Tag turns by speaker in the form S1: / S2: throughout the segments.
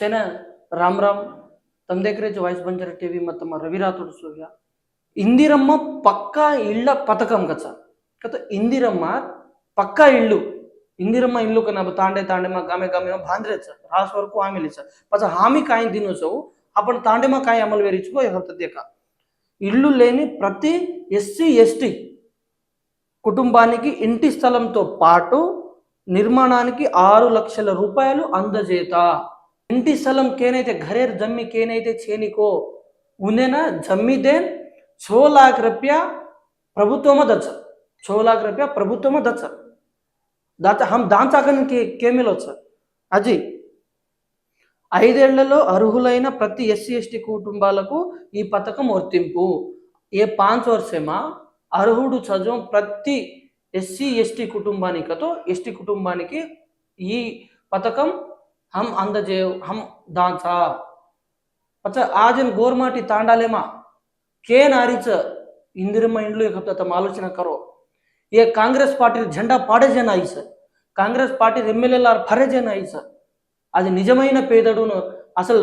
S1: સેના రామ్ రామ్ తమ దగ్గర వాయిస్ బంజారా టీవీ ಮತ್ತು రవి ರವಿ సూర్య ఇందిరమ్మ పక్కా ఇళ్ళ పథకం కదా కదా ఇందిరమ్మ పక్కా ఇళ్ళు. ఇందిరమ్మ ఇల్లు కన్నా తాండే తాండే మా గమే గామె బాంద్రే సార్. రాస్ వరకు హామీలు ఇచ్చారు. పచ్చ హామీ కాయ తినోసావు అప్పుడు తాండేమా కాయ అమలు వేరించుకో ఎవరిదేక ఇల్లు లేని ప్రతి ఎస్సీ ఎస్టీ కుటుంబానికి ఇంటి స్థలంతో పాటు నిర్మాణానికి ఆరు లక్షల రూపాయలు అందజేత. ఇంటి స్థలం కేనైతే ఘరేర్ జమ్మి కేనైతే చేనికో ఉందేనా ಜಮ್ಮಿದೇನ್ ಛೋ ಲಾಖ್ ರೂಪಾಯ ಪ್ರಭುತ್ವಮ ದಚ್ಚ ಛೋ ಲಾಖ್ ರೂಪಾಯ ಪ್ರಭುತ್ವಮ ದಚ್ಚ దాత హమ్ దాంచాకన్ కే కేమిలో సార్ అజీ ఐదేళ్ళలో అర్హులైన ప్రతి ఎస్సీ ఎస్టీ కుటుంబాలకు ఈ పథకం వర్తింపు. ఏ పాంచ్ వర్షమా? అర్హుడు చదువు ప్రతి ఎస్సీ ఎస్టీ కుటుంబానికతో ఎస్టీ కుటుంబానికి ఈ పథకం હમ અંધજેવ હમ દાંસા પછી આ જેમ ગોરમાટી તાંડાલેમાં કે નારી છે ઇન્દિરમા ઇન્ડ્લો એક હપ્તા તમે આલોચના કરો એ కాంగ్రెస్ పార్టీ జెండా పాడేజన ఆయిస కాంగ్రెస్ పార్టీ ఎమ్మెల్యేల ఫరేజన ఆయిస అది నిజమైన పేదడును అసలు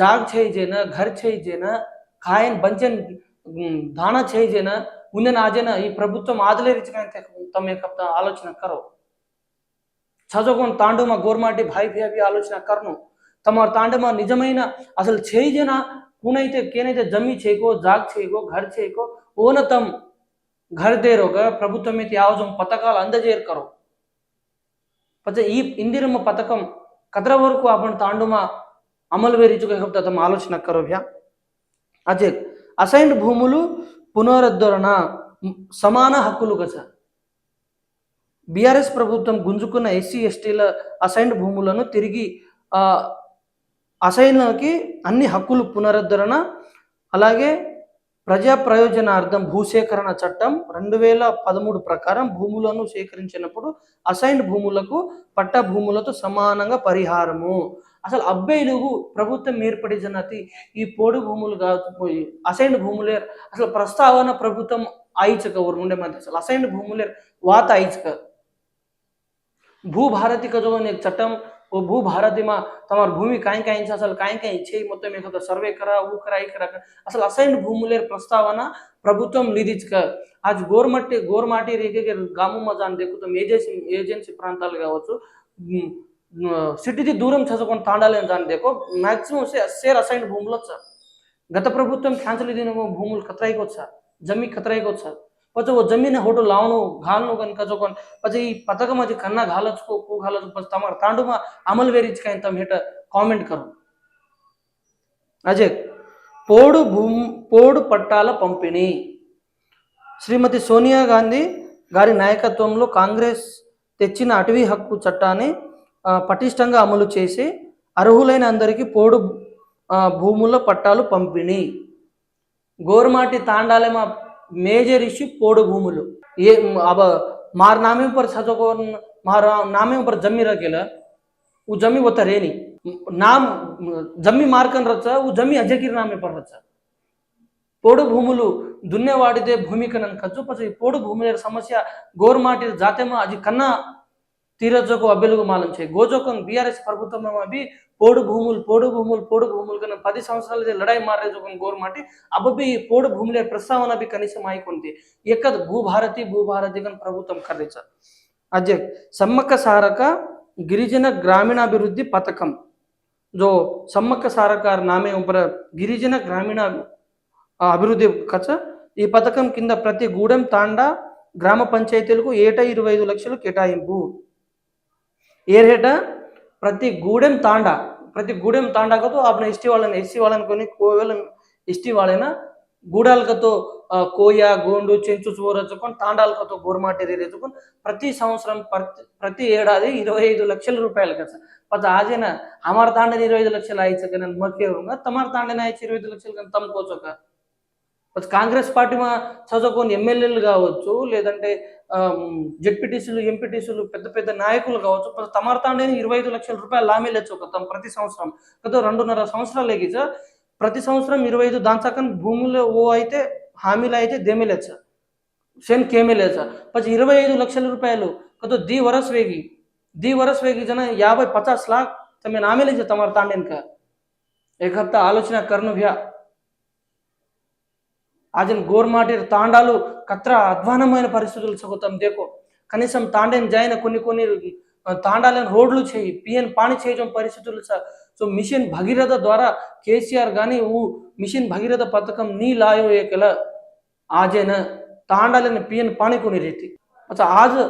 S1: జాగ్ చేయజేన ఘర్ చేయజేన ఖాయన్ బంచన్ దానా చేయజేన ఉందని ఆజన ఈ ప్రభుత్వం ఆదలేరించడానికి తమ యొక్క ఆలోచన కరవు చదువుకుని తాండూమ గోర్మాటి భాయి భయాభి ఆలోచన కర్ను తమ తాండమ నిజమైన అసలు చేయిజన కూనైతే కేనైతే జమి చేయకో జాగ్ చేయకో ఘర్ చేయకో ఓన తమ్ ఘర్ దేరో ప్రభుత్వం అయితే యావజం పథకాలు అందజేరుకరు. పచ్చ ఈ ఇందిరమ్మ పథకం కదర వరకు అప్పుడు తాండుమా అమలు వేరించుకో తమ ఆలోచన కరోభ్య. అజే అసైన్డ్ భూములు పునరుద్ధరణ సమాన హక్కులు కదా బీఆర్ఎస్ ప్రభుత్వం గుంజుకున్న ఎస్సీ ఎస్టీల అసైన్డ్ భూములను తిరిగి అసైన్లకి అన్ని హక్కులు పునరుద్ధరణ అలాగే ప్రజా ప్రయోజనార్థం భూసేకరణ చట్టం రెండు వేల పదమూడు ప్రకారం భూములను సేకరించినప్పుడు అసైన్డ్ భూములకు పట్ట భూములతో సమానంగా పరిహారము. అసలు అబ్బాయిలు ప్రభుత్వం ఏర్పడినది ఈ పోడు భూములు కాదు అసైన్డ్ భూములే అసలు ప్రస్తావన ప్రభుత్వం ఆయిచక ఊరు ఉండే మధ్య అసలు అసైన్డ్ భూములే వాత ఆయిచక भू भारती का जो एक चट्टम वो भू भारती में तुम भूमि कहीं कहीं असल कहीं कहीं छे, मत में तो सर्वे करा, वो करा, ये करा, कर। असल असाइन भूमूल्य प्रस्तावना प्रभुत्म लिदिज कर। आज गोरमटे गोरमाटी रेखे के गाँव में जान देखो तो तुम एजेंसी एजेंसी प्राता सिटी से दूर छो ताल जान देखो। मैक्सिमम से शेयर असाइन भूमल गत प्रभुत्म ख्यांस लीदी भूमूल खतराइक जमी खतराइक પછી ઓ જમીને હોટો લાવણું ઘાલનું કન કજો કન પછી પતકમાંથી કન્ના ઘાલજ કો કુ ઘાલજ પછી તમારા તાંડુમાં અમલવેરી જ કાંઈ તમે હેઠળ కామెంట్ కరు అజయ్ పోడు భూమ్ పోడు పట్టాల పంపిణీ శ్రీమతి సోనియా గాంధీ గారి నాయకత్వంలో కాంగ్రెస్ తెచ్చిన అటవీ హక్కు చట్టాన్ని పటిష్టంగా అమలు చేసి అర్హులైన అందరికీ పోడు భూముల పట్టాలు పంపిణీ గోరుమాటి తాండాలే మా मेजर इश्यू पोड़ भूमुल ये अब मारनामे पर छाचो को मारनामे पर जमी रखेला ऊ जमी होता रे नहीं नाम जमी मारकन रचा ऊ जमी अजकिर नामे पर रचा పోడు భూములు దున్నేవాడిదే భూమిక నన్ను ఖర్చు పచ్చి పోడు భూముల సమస్య గోరుమాటి జాతేమో అది కన్నా తీరజోకు అబ్బెలుగు మాలం చేయి. గోజోకం బీఆర్ఎస్ ప్రభుత్వం అవి పోడు భూములు పోడు భూములు పోడు భూములు కన్నా పది సంవత్సరాలు లడాయి మారే గోరు గోర్మాటి అబ్బి పోడు భూములే ప్రస్తావన బి కనీసం ఆయికొంది. ఎక్కదు భూభారతి భూభారతి కన్ ప్రభుత్వం కర్రించ అజయ్ సమ్మక్క సారక గిరిజన గ్రామీణాభివృద్ధి పథకం. జో సమ్మక్క సారక నామే ఉపర గిరిజన గ్రామీణ అభివృద్ధి కచ ఈ పథకం కింద ప్రతి గూడెం తాండా గ్రామ పంచాయతీలకు ఏటా ఇరవై ఐదు లక్షలు కేటాయింపు. ఏరేట ప్రతి గూడెం తాండా. ప్రతి గూడెం తాండాకతో ఆపన ఎస్టీ వాళ్ళని ఎస్సీ వాళ్ళని కొని కోవేళ ఎస్టీ వాళ్ళైనా గూడాలకతో కోయ గోండు చెంచు చూరచుకొని తాండాలకతో గోర్మాటేరి రెచ్చుకొని ప్రతి సంవత్సరం ప్రతి ప్రతి ఏడాది ఇరవై ఐదు లక్షల రూపాయలు కదా పద ఆజైనా అమర తాండని ఇరవై ఐదు లక్షలు ఆయిచ్చు కానీ మక్కే తమర తాండని ఆయిచ్చు ఇరవై ఐదు లక్షలు కానీ తమకోసక కాంగ్రెస్ పార్టీ మా చదువుకొని ఎమ్మెల్యేలు కావచ్చు లేదంటే జడ్పీటీసీలు ఎంపీటీసీలు పెద్ద పెద్ద నాయకులు కావచ్చు తమర్తాండే ఇరవై ఐదు లక్షల రూపాయలు లామీలేచ్చు ఒక ప్రతి సంవత్సరం. గత రెండున్నర సంవత్సరాలు ఎగిసా ప్రతి సంవత్సరం ఇరవై ఐదు దాని భూములు ఓ అయితే హామీలు అయితే దేమేలేచ్చ సెన్ కేమేలేచ్చ పచ్చి ఇరవై ఐదు లక్షల రూపాయలు కదా ది వరస్ వేగి ది వరస్ వేగి జన యాభై పచాస్ లాక్ తమ ఆమెలేచ్చ తమరు తాండేనక. ఏక హప్తా ఆలోచన కర్ను आज इन గోర్మాటిర్ తాండాలు కత్ర అధ్వానమైన పరిస్థితులు చదువుతాం దేకో. కనీసం తాండేని జాయిన కొన్ని కొన్ని తాండాలను రోడ్లు చేయి పిఎన్ పాని చేయడం పరిస్థితులు సో మిషన్ భగీరథ ద్వారా కేసీఆర్ కానీ ఊ మిషన్ భగీరథ పథకం నీ లాయో ఏకల. ఆజైన తాండాలని పిఎన్ పాని కొని రీతి. అసలు ఆజ్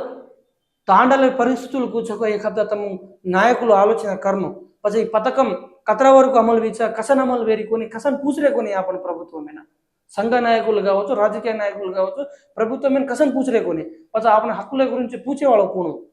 S1: తాండాల పరిస్థితులు కూర్చోక ఏ హప్తా తమ నాయకులు ఆలోచన కర్మం. అసలు ఈ పథకం కత్ర వరకు అమలు వీచ కసన్ అమలు వేరుకొని కసన్ పూసిరేకొని యాపన ప్రభుత్వమేనా? సంఘ నాయకులు కావచ్చు రాజకీయ నాయకులు కావచ్చు ప్రభుత్వం మీద కసం పూచరే కొన్ని. అసలు ఆపన హక్కుల గురించి పూచేవాళ్ళు కూను.